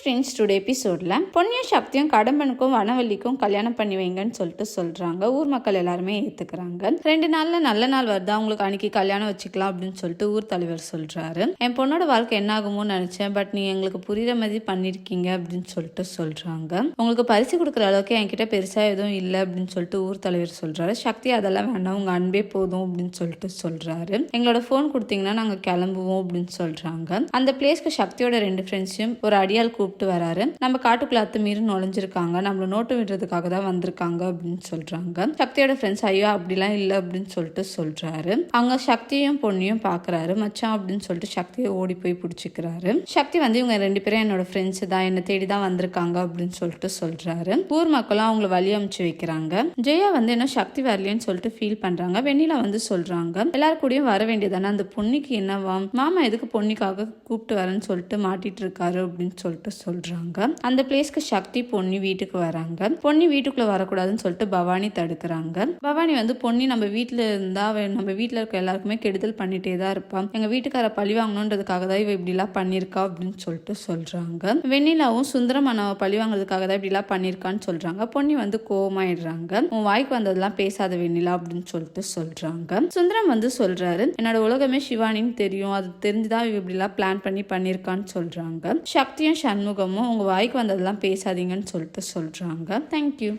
Friends today எபிசோடில் பொன்னியும் சக்தியும் கடம்பனுக்கும் வனவல்லிக்கும் கல்யாணம் பண்ணி வைங்கன்னு சொல்லிட்டு சொல்கிறாங்க ஊர் மக்கள் எல்லாருமே ஏற்றுக்கிறாங்க ரெண்டு நாளில் நல்ல நாள் வருதா? அவங்களுக்கு அன்னைக்கு கல்யாணம் வச்சுக்கலாம் அப்படின்னு சொல்லிட்டு ஊர் தலைவர் சொல்கிறாரு என் பொண்ணோட வாழ்க்கை என்ன ஆகுமோன்னு நினச்சேன். பட் நீ எங்களுக்கு புரியுற மாதிரி பண்ணியிருக்கீங்க அப்படின்னு சொல்லிட்டு சொல்கிறாங்க உங்களுக்கு பரிசு கொடுக்குற அளவுக்கு என்கிட்ட பெருசாக எதுவும் இல்லை அப்படின்னு சொல்லிட்டு ஊர் தலைவர் சொல்கிறாரு சக்தி அதெல்லாம் வேண்டாம். உங்கள் அன்பே போதும் அப்படின்னு சொல்லிட்டு சொல்கிறாரு எங்களோட ஃபோன் கொடுத்தீங்கன்னா நாங்கள் கிளம்புவோம் அப்படின்னு சொல்கிறாங்க அந்த பிளேஸ்க்கு சக்தியோட ரெண்டு ஃப்ரெண்ட்ஸையும் ஒரு அடியால் கூப்பிட்டு கூப்பிட்டு வராரு. நம்ம காட்டுக்குள்ள அத்துமீறி நுழைஞ்சிருக்காங்க. நம்மள நோட்டு விடுறதுக்காக தான் வந்திருக்காங்க அப்படின்னு சொல்றாங்க. சக்தியோட ஃப்ரெண்ட்ஸ் ஐயோ அப்படிலாம் இல்லை அப்படின்னு சொல்லிட்டு சொல்றாரு. அங்க சக்தியும் பொண்ணையும் பாக்குறாரு. மச்சான் அப்படின்னு சொல்லிட்டு சக்தியை ஓடி போய் பிடிச்சிக்கிறாரு. சக்தி வந்து இவங்க ரெண்டு பேரும் என்னோட ஃப்ரெண்ட்ஸ் தான். என்னை தேடி தான் வந்திருக்காங்க அப்படின்னு சொல்லிட்டு சொல்றாரு. ஊர் மக்களும் அவங்கள வழி அமைச்சு வைக்கிறாங்க. ஜெயா வந்து என்ன சக்தி வரலன்னு சொல்லிட்டு ஃபீல் பண்றாங்க. வெண்ணிலா வந்து சொல்றாங்க. எல்லாரும் கூடயும் வர வேண்டியதானே அந்த பொண்ணுக்கு என்னவா மாமா எதுக்கு பொண்ணுக்காக கூப்பிட்டு வரேன்னு சொல்லிட்டு மாட்டிட்டு இருக்காரு அப்படின்னு சொல்லிட்டு சொல்றாங்க. அந்த பிளேஸ்க்கு சக்தி பொன்னி வீட்டுக்கு வராங்க. பொன்னி வீட்டுக்குள்ள வரக்கூடாதுன்னு சொல்லிட்டு பவானி தடுக்கிறாங்க. பவானி வந்து பொன்னி நம்ம வீட்டுல இருந்தா நம்ம வீட்டுல இருக்க எல்லாருக்குமே கெடுதல் பண்ணிட்டே தான் இருப்பான் எங்க வீட்டுக்கார பழி வாங்கணுன்றதுக்காக தான் இவ இப்படி எல்லாம் பண்ணிருக்கா அப்படின்னு சொல்லிட்டு சொல்றாங்க. வெண்ணிலாவும் சுந்தரம் அண்ணாவை பழி வாங்குறதுக்காக தான் இப்படி எல்லாம் பண்ணிருக்கான்னு சொல்றாங்க. பொன்னி வந்து கோவமாயிடுறாங்க. உன் வாய்க்கு வந்ததெல்லாம் பேசாத வெண்ணிலா அப்படின்னு சொல்லிட்டு சொல்றாங்க. சுந்தரம் வந்து சொல்றாரு என்னோட உலகமே சிவானின்னு தெரியும். அது தெரிஞ்சுதான் இவ இப்படி எல்லாம் பிளான் பண்ணி பண்ணிருக்கான்னு சொல்றாங்க. சக்தியும் சண்முகமும் உங்கள் வாய்க்கு வந்ததெல்லாம் பேசாதீங்கன்னு சொல்லிட்டு சொல்கிறாங்க தேங்க்யூ